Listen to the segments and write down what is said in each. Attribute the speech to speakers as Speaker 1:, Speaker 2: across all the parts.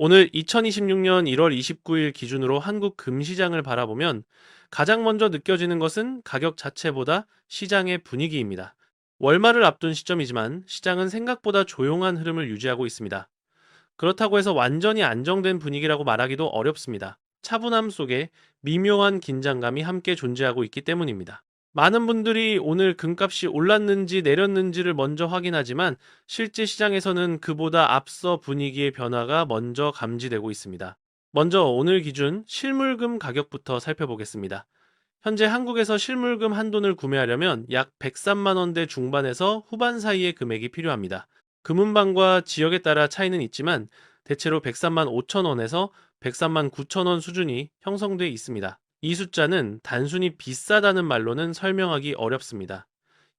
Speaker 1: 오늘 2026년 1월 29일 기준으로 한국 금시장을 바라보면 가장 먼저 느껴지는 것은 가격 자체보다 시장의 분위기입니다. 월말을 앞둔 시점이지만 시장은 생각보다 조용한 흐름을 유지하고 있습니다. 그렇다고 해서 완전히 안정된 분위기라고 말하기도 어렵습니다. 차분함 속에 미묘한 긴장감이 함께 존재하고 있기 때문입니다. 많은 분들이 오늘 금값이 올랐는지 내렸는지를 먼저 확인하지만 실제 시장에서는 그보다 앞서 분위기의 변화가 먼저 감지되고 있습니다. 먼저 오늘 기준 실물금 가격부터 살펴보겠습니다. 현재 한국에서 실물금 한 돈을 구매하려면 약 103만 원대 중반에서 후반 사이의 금액이 필요합니다. 금은방과 지역에 따라 차이는 있지만 대체로 103만 5천 원에서 103만 9천 원 수준이 형성돼 있습니다. 이 숫자는 단순히 비싸다는 말로는 설명하기 어렵습니다.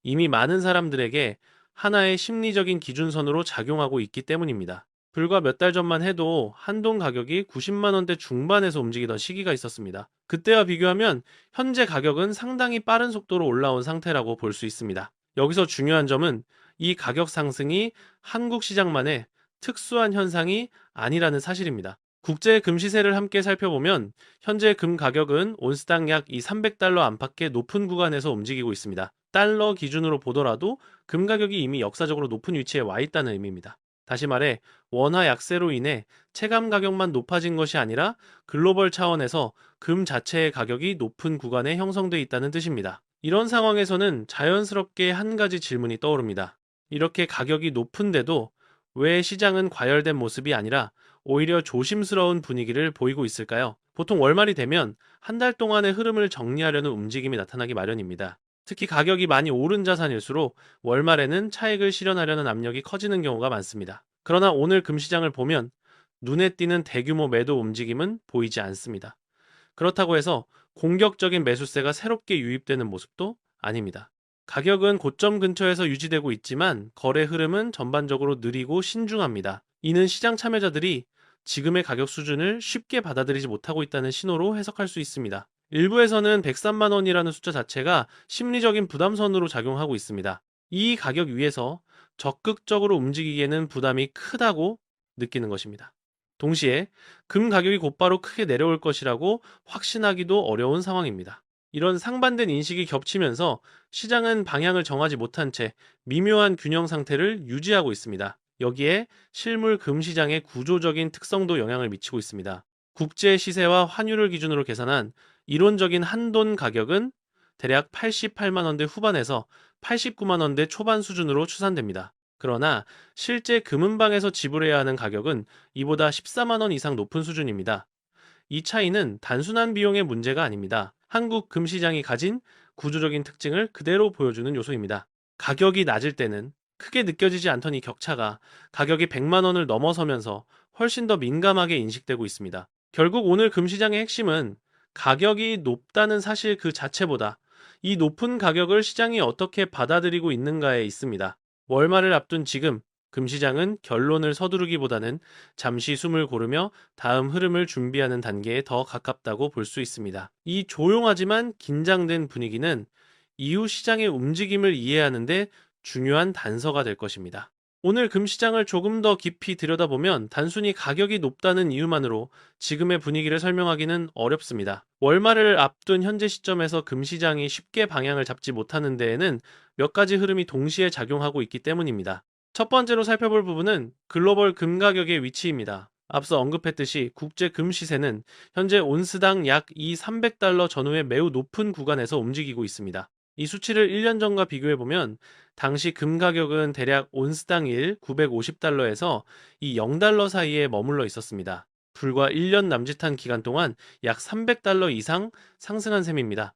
Speaker 1: 이미 많은 사람들에게 하나의 심리적인 기준선으로 작용하고 있기 때문입니다. 불과 몇 달 전만 해도 한돈 가격이 90만 원대 중반에서 움직이던 시기가 있었습니다. 그때와 비교하면 현재 가격은 상당히 빠른 속도로 올라온 상태라고 볼 수 있습니다. 여기서 중요한 점은 이 가격 상승이 한국 시장만의 특수한 현상이 아니라는 사실입니다. 국제 금 시세를 함께 살펴보면 현재 금 가격은 온스당 약이 300달러 안팎의 높은 구간에서 움직이고 있습니다. 달러 기준으로 보더라도 금 가격이 이미 역사적으로 높은 위치에 와 있다는 의미입니다. 다시 말해 원화 약세로 인해 체감 가격만 높아진 것이 아니라 글로벌 차원에서 금 자체의 가격이 높은 구간에 형성돼 있다는 뜻입니다. 이런 상황에서는 자연스럽게 한 가지 질문이 떠오릅니다. 이렇게 가격이 높은데도 왜 시장은 과열된 모습이 아니라 오히려 조심스러운 분위기를 보이고 있을까요? 보통 월말이 되면 한 달 동안의 흐름을 정리하려는 움직임이 나타나기 마련입니다. 특히 가격이 많이 오른 자산일수록 월말에는 차익을 실현하려는 압력이 커지는 경우가 많습니다. 그러나 오늘 금시장을 보면 눈에 띄는 대규모 매도 움직임은 보이지 않습니다. 그렇다고 해서 공격적인 매수세가 새롭게 유입되는 모습도 아닙니다. 가격은 고점 근처에서 유지되고 있지만 거래 흐름은 전반적으로 느리고 신중합니다. 이는 시장 참여자들이 지금의 가격 수준을 쉽게 받아들이지 못하고 있다는 신호로 해석할 수 있습니다. 일부에서는 103만 원이라는 숫자 자체가 심리적인 부담선으로 작용하고 있습니다. 이 가격 위에서 적극적으로 움직이기에는 부담이 크다고 느끼는 것입니다. 동시에 금 가격이 곧바로 크게 내려올 것이라고 확신하기도 어려운 상황입니다. 이런 상반된 인식이 겹치면서 시장은 방향을 정하지 못한 채 미묘한 균형 상태를 유지하고 있습니다. 여기에 실물 금 시장의 구조적인 특성도 영향을 미치고 있습니다. 국제 시세와 환율을 기준으로 계산한 이론적인 한돈 가격은 대략 88만 원대 후반에서 89만 원대 초반 수준으로 추산됩니다. 그러나 실제 금은방에서 지불해야 하는 가격은 이보다 14만 원 이상 높은 수준입니다. 이 차이는 단순한 비용의 문제가 아닙니다. 한국 금시장이 가진 구조적인 특징을 그대로 보여주는 요소입니다. 가격이 낮을 때는 크게 느껴지지 않던 이 격차가 가격이 100만 원을 넘어서면서 훨씬 더 민감하게 인식되고 있습니다. 결국 오늘 금시장의 핵심은 가격이 높다는 사실 그 자체보다 이 높은 가격을 시장이 어떻게 받아들이고 있는가에 있습니다. 월말을 앞둔 지금 금시장은 결론을 서두르기보다는 잠시 숨을 고르며 다음 흐름을 준비하는 단계에 더 가깝다고 볼 수 있습니다. 이 조용하지만 긴장된 분위기는 이후 시장의 움직임을 이해하는데 중요한 단서가 될 것입니다. 오늘 금시장을 조금 더 깊이 들여다보면 단순히 가격이 높다는 이유만으로 지금의 분위기를 설명하기는 어렵습니다. 월말을 앞둔 현재 시점에서 금시장이 쉽게 방향을 잡지 못하는 데에는 몇 가지 흐름이 동시에 작용하고 있기 때문입니다. 첫 번째로 살펴볼 부분은 글로벌 금 가격의 위치입니다. 앞서 언급했듯이 국제 금 시세는 현재 온스당 약이 300달러 전후의 매우 높은 구간에서 움직이고 있습니다. 이 수치를 1년 전과 비교해 보면 당시 금 가격은 대략 온스당 1 950달러에서 이 0달러 사이에 머물러 있었습니다. 불과 1년 남짓한 기간 동안 약 300달러 이상 상승한 셈입니다.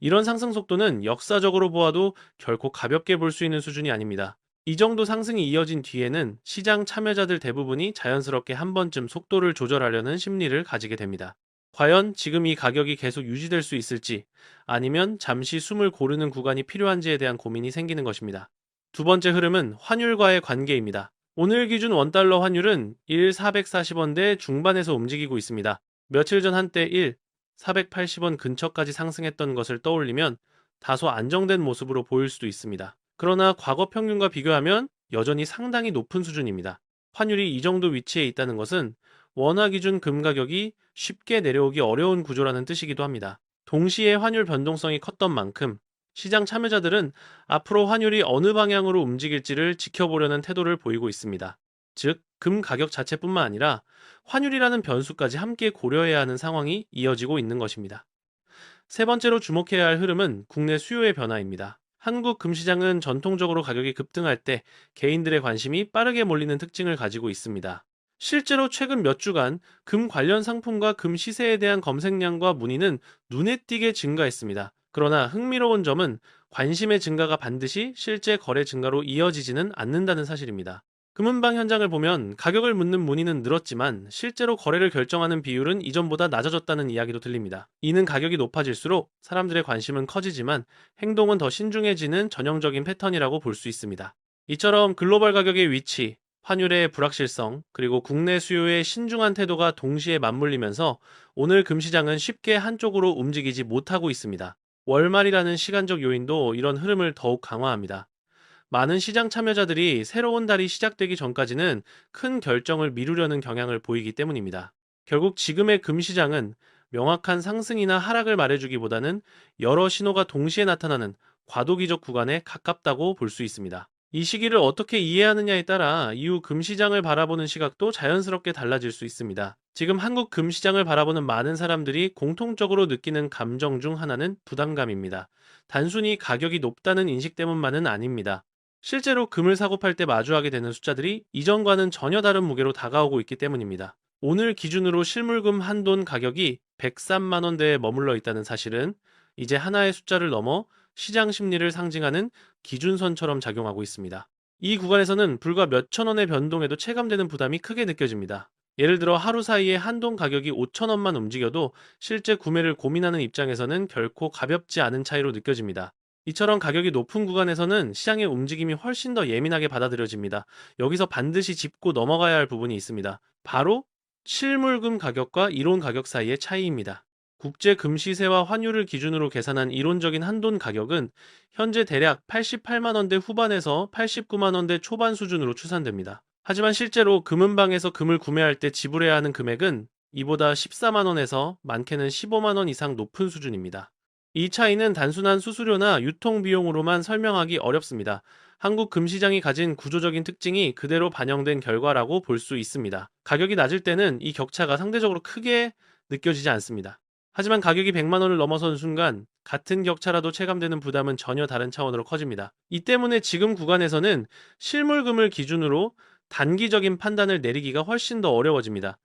Speaker 1: 이런 상승 속도는 역사적으로 보아도 결코 가볍게 볼 수 있는 수준이 아닙니다. 이 정도 상승이 이어진 뒤에는 시장 참여자들 대부분이 자연스럽게 한 번쯤 속도를 조절하려는 심리를 가지게 됩니다. 과연 지금 이 가격이 계속 유지될 수 있을지 아니면 잠시 숨을 고르는 구간이 필요한지에 대한 고민이 생기는 것입니다. 두 번째 흐름은 환율과의 관계입니다. 오늘 기준 원달러 환율은 1 440원대 중반에서 움직이고 있습니다. 며칠 전 한때 1 480원 근처까지 상승했던 것을 떠올리면 다소 안정된 모습으로 보일 수도 있습니다. 그러나 과거 평균과 비교하면 여전히 상당히 높은 수준입니다. 환율이 이 정도 위치에 있다는 것은 원화 기준 금 가격이 쉽게 내려오기 어려운 구조라는 뜻이기도 합니다. 동시에 환율 변동성이 컸던 만큼 시장 참여자들은 앞으로 환율이 어느 방향으로 움직일지를 지켜보려는 태도를 보이고 있습니다. 즉, 금 가격 자체뿐만 아니라 환율이라는 변수까지 함께 고려해야 하는 상황이 이어지고 있는 것입니다. 세 번째로 주목해야 할 흐름은 국내 수요의 변화입니다. 한국 금시장은 전통적으로 가격이 급등할 때 개인들의 관심이 빠르게 몰리는 특징을 가지고 있습니다. 실제로 최근 몇 주간 금 관련 상품과 금 시세에 대한 검색량과 문의는 눈에 띄게 증가했습니다. 그러나 흥미로운 점은 관심의 증가가 반드시 실제 거래 증가로 이어지지는 않는다는 사실입니다. 금은방 현장을 보면 가격을 묻는 문의는 늘었지만 실제로 거래를 결정하는 비율은 이전보다 낮아졌다는 이야기도 들립니다. 이는 가격이 높아질수록 사람들의 관심은 커지지만 행동은 더 신중해지는 전형적인 패턴이라고 볼 수 있습니다. 이처럼 글로벌 가격의 위치, 환율의 불확실성, 그리고 국내 수요의 신중한 태도가 동시에 맞물리면서 오늘 금시장은 쉽게 한쪽으로 움직이지 못하고 있습니다. 월말이라는 시간적 요인도 이런 흐름을 더욱 강화합니다. 많은 시장 참여자들이 새로운 달이 시작되기 전까지는 큰 결정을 미루려는 경향을 보이기 때문입니다. 결국 지금의 금시장은 명확한 상승이나 하락을 말해주기보다는 여러 신호가 동시에 나타나는 과도기적 구간에 가깝다고 볼 수 있습니다. 이 시기를 어떻게 이해하느냐에 따라 이후 금시장을 바라보는 시각도 자연스럽게 달라질 수 있습니다. 지금 한국 금시장을 바라보는 많은 사람들이 공통적으로 느끼는 감정 중 하나는 부담감입니다. 단순히 가격이 높다는 인식 때문만은 아닙니다. 실제로 금을 사고 팔 때 마주하게 되는 숫자들이 이전과는 전혀 다른 무게로 다가오고 있기 때문입니다. 오늘 기준으로 실물금 한돈 가격이 103만 원대에 머물러 있다는 사실은 이제 하나의 숫자를 넘어 시장 심리를 상징하는 기준선처럼 작용하고 있습니다. 이 구간에서는 불과 몇천 원의 변동에도 체감되는 부담이 크게 느껴집니다. 예를 들어 하루 사이에 한돈 가격이 5천 원만 움직여도 실제 구매를 고민하는 입장에서는 결코 가볍지 않은 차이로 느껴집니다. 이처럼 가격이 높은 구간에서는 시장의 움직임이 훨씬 더 예민하게 받아들여집니다. 여기서 반드시 짚고 넘어가야 할 부분이 있습니다. 바로 실물금 가격과 이론 가격 사이의 차이입니다. 국제 금시세와 환율을 기준으로 계산한 이론적인 한돈 가격은 현재 대략 88만 원대 후반에서 89만 원대 초반 수준으로 추산됩니다. 하지만 실제로 금은방에서 금을 구매할 때 지불해야 하는 금액은 이보다 14만 원에서 많게는 15만 원 이상 높은 수준입니다. 이 차이는 단순한 수수료나 유통 비용으로만 설명하기 어렵습니다. 한국 금시장이 가진 구조적인 특징이 그대로 반영된 결과라고 볼 수 있습니다. 가격이 낮을 때는 이 격차가 상대적으로 크게 느껴지지 않습니다. 하지만 가격이 100만 원을 넘어선 순간 같은 격차라도 체감되는 부담은 전혀 다른 차원으로 커집니다. 이 때문에 지금 구간에서는 실물금을 기준으로 단기적인 판단을 내리기가 훨씬 더 어려워집니다.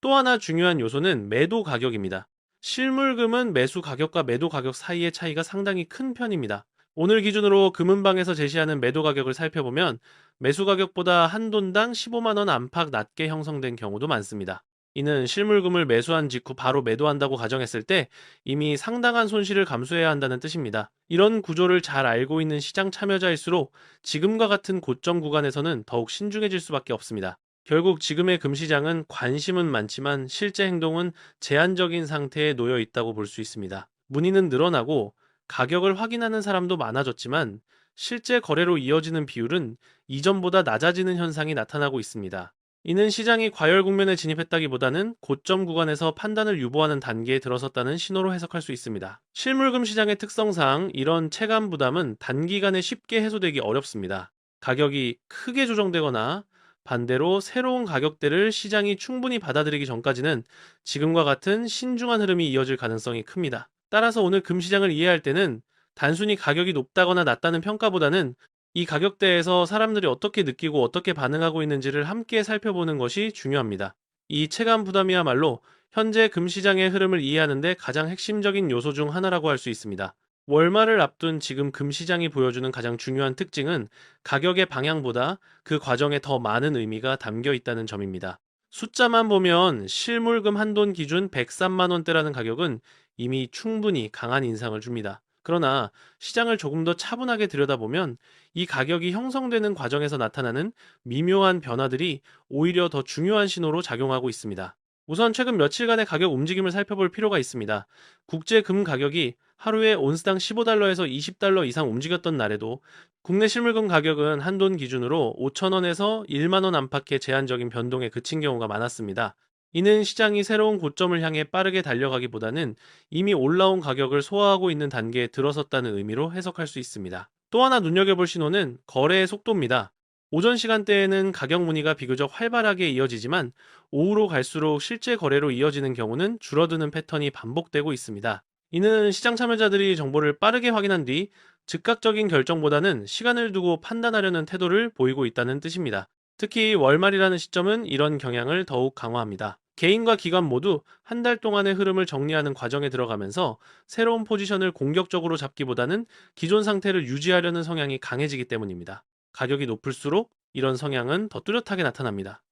Speaker 1: 또 하나 중요한 요소는 매도 가격입니다. 실물금은 매수 가격과 매도 가격 사이의 차이가 상당히 큰 편입니다. 오늘 기준으로 금은방에서 제시하는 매도 가격을 살펴보면 매수 가격보다 한 돈당 15만원 안팎 낮게 형성된 경우도 많습니다. 이는 실물금을 매수한 직후 바로 매도한다고 가정했을 때 이미 상당한 손실을 감수해야 한다는 뜻입니다. 이런 구조를 잘 알고 있는 시장 참여자일수록 지금과 같은 고점 구간에서는 더욱 신중해질 수밖에 없습니다. 결국 지금의 금시장은 관심은 많지만 실제 행동은 제한적인 상태에 놓여 있다고 볼 수 있습니다. 문의는 늘어나고 가격을 확인하는 사람도 많아졌지만 실제 거래로 이어지는 비율은 이전보다 낮아지는 현상이 나타나고 있습니다. 이는 시장이 과열 국면에 진입했다기보다는 고점 구간에서 판단을 유보하는 단계에 들어섰다는 신호로 해석할 수 있습니다. 실물금 시장의 특성상 이런 체감 부담은 단기간에 쉽게 해소되기 어렵습니다. 가격이 크게 조정되거나 반대로 새로운 가격대를 시장이 충분히 받아들이기 전까지는 지금과 같은 신중한 흐름이 이어질 가능성이 큽니다. 따라서 오늘 금시장을 이해할 때는 단순히 가격이 높다거나 낮다는 평가보다는 이 가격대에서 사람들이 어떻게 느끼고 어떻게 반응하고 있는지를 함께 살펴보는 것이 중요합니다. 이 체감 부담이야말로 현재 금시장의 흐름을 이해하는데 가장 핵심적인 요소 중 하나라고 할 수 있습니다. 월말을 앞둔 지금 금시장이 보여주는 가장 중요한 특징은 가격의 방향보다 그 과정에 더 많은 의미가 담겨 있다는 점입니다. 숫자만 보면 실물금 한돈 기준 103만 원대라는 가격은 이미 충분히 강한 인상을 줍니다. 그러나 시장을 조금 더 차분하게 들여다보면 이 가격이 형성되는 과정에서 나타나는 미묘한 변화들이 오히려 더 중요한 신호로 작용하고 있습니다. 우선 최근 며칠간의 가격 움직임을 살펴볼 필요가 있습니다. 국제 금 가격이 하루에 온스당 15달러에서 20달러 이상 움직였던 날에도 국내 실물금 가격은 한돈 기준으로 5천원에서 1만원 안팎의 제한적인 변동에 그친 경우가 많았습니다. 이는 시장이 새로운 고점을 향해 빠르게 달려가기보다는 이미 올라온 가격을 소화하고 있는 단계에 들어섰다는 의미로 해석할 수 있습니다. 또 하나 눈여겨볼 신호는 거래의 속도입니다. 오전 시간대에는 가격 문의가 비교적 활발하게 이어지지만 오후로 갈수록 실제 거래로 이어지는 경우는 줄어드는 패턴이 반복되고 있습니다. 이는 시장 참여자들이 정보를 빠르게 확인한 뒤 즉각적인 결정보다는 시간을 두고 판단하려는 태도를 보이고 있다는 뜻입니다. 특히 월말이라는 시점은 이런 경향을 더욱 강화합니다. 개인과 기관 모두 한 달 동안의 흐름을 정리하는 과정에 들어가면서 새로운 포지션을 공격적으로 잡기보다는 기존 상태를 유지하려는 성향이 강해지기 때문입니다. 가격이 높을수록 이런 성향은 더 뚜렷하게 나타납니다.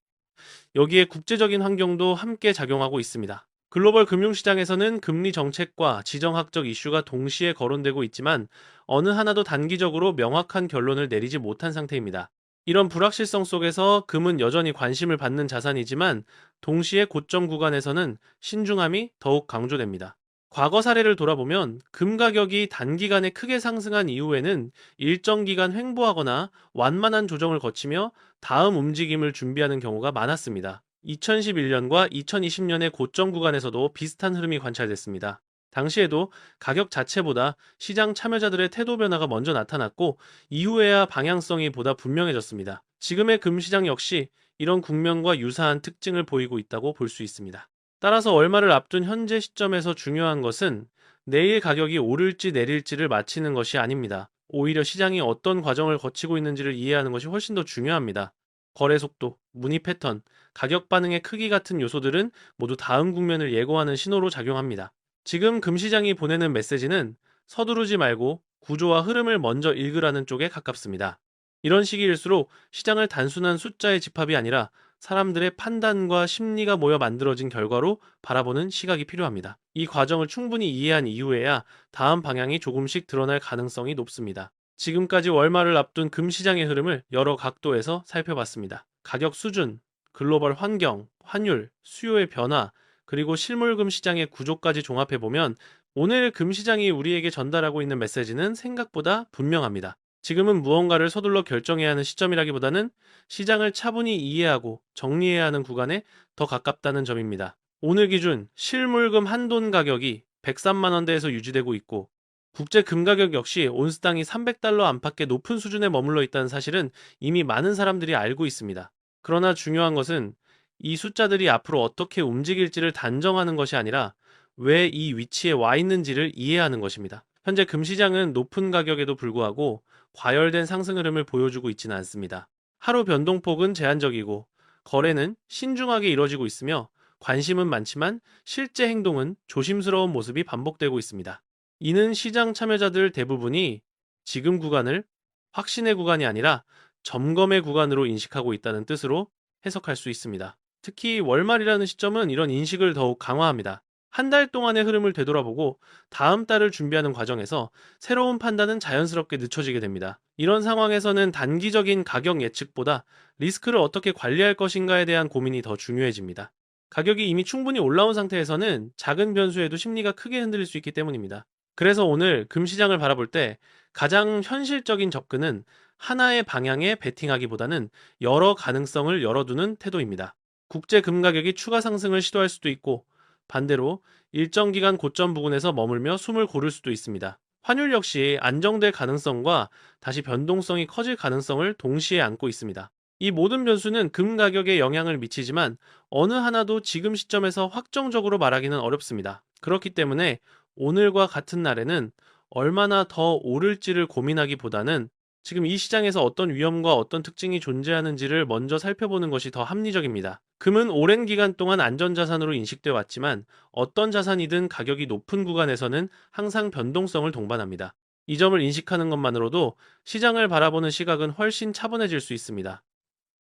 Speaker 1: 여기에 국제적인 환경도 함께 작용하고 있습니다. 글로벌 금융시장에서는 금리 정책과 지정학적 이슈가 동시에 거론되고 있지만 어느 하나도 단기적으로 명확한 결론을 내리지 못한 상태입니다. 이런 불확실성 속에서 금은 여전히 관심을 받는 자산이지만 동시에 고점 구간에서는 신중함이 더욱 강조됩니다. 과거 사례를 돌아보면 금 가격이 단기간에 크게 상승한 이후에는 일정 기간 횡보하거나 완만한 조정을 거치며 다음 움직임을 준비하는 경우가 많았습니다. 2011년과 2020년의 고점 구간에서도 비슷한 흐름이 관찰됐습니다. 당시에도 가격 자체보다 시장 참여자들의 태도 변화가 먼저 나타났고 이후에야 방향성이 보다 분명해졌습니다. 지금의 금시장 역시 이런 국면과 유사한 특징을 보이고 있다고 볼 수 있습니다. 따라서 얼마를 앞둔 현재 시점에서 중요한 것은 내일 가격이 오를지 내릴지를 맞히는 것이 아닙니다. 오히려 시장이 어떤 과정을 거치고 있는지를 이해하는 것이 훨씬 더 중요합니다. 거래 속도, 문의 패턴, 가격 반응의 크기 같은 요소들은 모두 다음 국면을 예고하는 신호로 작용합니다. 지금 금시장이 보내는 메시지는 서두르지 말고 구조와 흐름을 먼저 읽으라는 쪽에 가깝습니다. 이런 시기일수록 시장을 단순한 숫자의 집합이 아니라 사람들의 판단과 심리가 모여 만들어진 결과로 바라보는 시각이 필요합니다. 이 과정을 충분히 이해한 이후에야 다음 방향이 조금씩 드러날 가능성이 높습니다. 지금까지 월말을 앞둔 금시장의 흐름을 여러 각도에서 살펴봤습니다. 가격 수준, 글로벌 환경, 환율, 수요의 변화, 그리고 실물금 시장의 구조까지 종합해보면 오늘 금시장이 우리에게 전달하고 있는 메시지는 생각보다 분명합니다. 지금은 무언가를 서둘러 결정해야 하는 시점이라기보다는 시장을 차분히 이해하고 정리해야 하는 구간에 더 가깝다는 점입니다. 오늘 기준 실물금 한돈 가격이 103만 원대에서 유지되고 있고 국제 금 가격 역시 온스당이 300달러 안팎의 높은 수준에 머물러 있다는 사실은 이미 많은 사람들이 알고 있습니다. 그러나 중요한 것은 이 숫자들이 앞으로 어떻게 움직일지를 단정하는 것이 아니라 왜 이 위치에 와 있는지를 이해하는 것입니다. 현재 금시장은 높은 가격에도 불구하고 과열된 상승 흐름을 보여주고 있지는 않습니다. 하루 변동폭은 제한적이고 거래는 신중하게 이뤄지고 있으며 관심은 많지만 실제 행동은 조심스러운 모습이 반복되고 있습니다. 이는 시장 참여자들 대부분이 지금 구간을 확신의 구간이 아니라 점검의 구간으로 인식하고 있다는 뜻으로 해석할 수 있습니다. 특히 월말이라는 시점은 이런 인식을 더욱 강화합니다. 한 달 동안의 흐름을 되돌아보고 다음 달을 준비하는 과정에서 새로운 판단은 자연스럽게 늦춰지게 됩니다. 이런 상황에서는 단기적인 가격 예측보다 리스크를 어떻게 관리할 것인가에 대한 고민이 더 중요해집니다. 가격이 이미 충분히 올라온 상태에서는 작은 변수에도 심리가 크게 흔들릴 수 있기 때문입니다. 그래서 오늘 금시장을 바라볼 때 가장 현실적인 접근은 하나의 방향에 베팅하기보다는 여러 가능성을 열어두는 태도입니다. 국제 금 가격이 추가 상승을 시도할 수도 있고 반대로 일정 기간 고점 부근에서 머물며 숨을 고를 수도 있습니다. 환율 역시 안정될 가능성과 다시 변동성이 커질 가능성을 동시에 안고 있습니다. 이 모든 변수는 금 가격에 영향을 미치지만 어느 하나도 지금 시점에서 확정적으로 말하기는 어렵습니다. 그렇기 때문에 오늘과 같은 날에는 얼마나 더 오를지를 고민하기보다는 지금 이 시장에서 어떤 위험과 어떤 특징이 존재하는지를 먼저 살펴보는 것이 더 합리적입니다. 금은 오랜 기간 동안 안전자산으로 인식되어 왔지만 어떤 자산이든 가격이 높은 구간에서는 항상 변동성을 동반합니다. 이 점을 인식하는 것만으로도 시장을 바라보는 시각은 훨씬 차분해질 수 있습니다.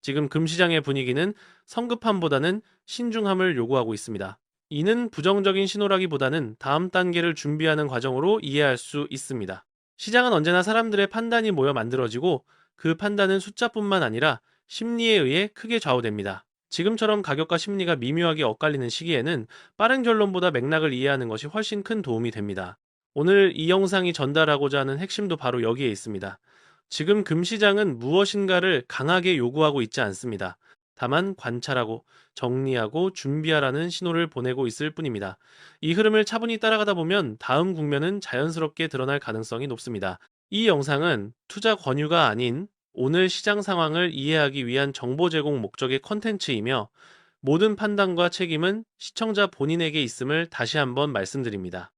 Speaker 1: 지금 금시장의 분위기는 성급함보다는 신중함을 요구하고 있습니다. 이는 부정적인 신호라기보다는 다음 단계를 준비하는 과정으로 이해할 수 있습니다. 시장은 언제나 사람들의 판단이 모여 만들어지고 그 판단은 숫자뿐만 아니라 심리에 의해 크게 좌우됩니다. 지금처럼 가격과 심리가 미묘하게 엇갈리는 시기에는 빠른 결론보다 맥락을 이해하는 것이 훨씬 큰 도움이 됩니다. 오늘 이 영상이 전달하고자 하는 핵심도 바로 여기에 있습니다. 지금 금시장은 무엇인가를 강하게 요구하고 있지 않습니다. 다만 관찰하고 정리하고 준비하라는 신호를 보내고 있을 뿐입니다. 이 흐름을 차분히 따라가다 보면 다음 국면은 자연스럽게 드러날 가능성이 높습니다. 이 영상은 투자 권유가 아닌 오늘 시장 상황을 이해하기 위한 정보 제공 목적의 컨텐츠이며 모든 판단과 책임은 시청자 본인에게 있음을 다시 한번 말씀드립니다.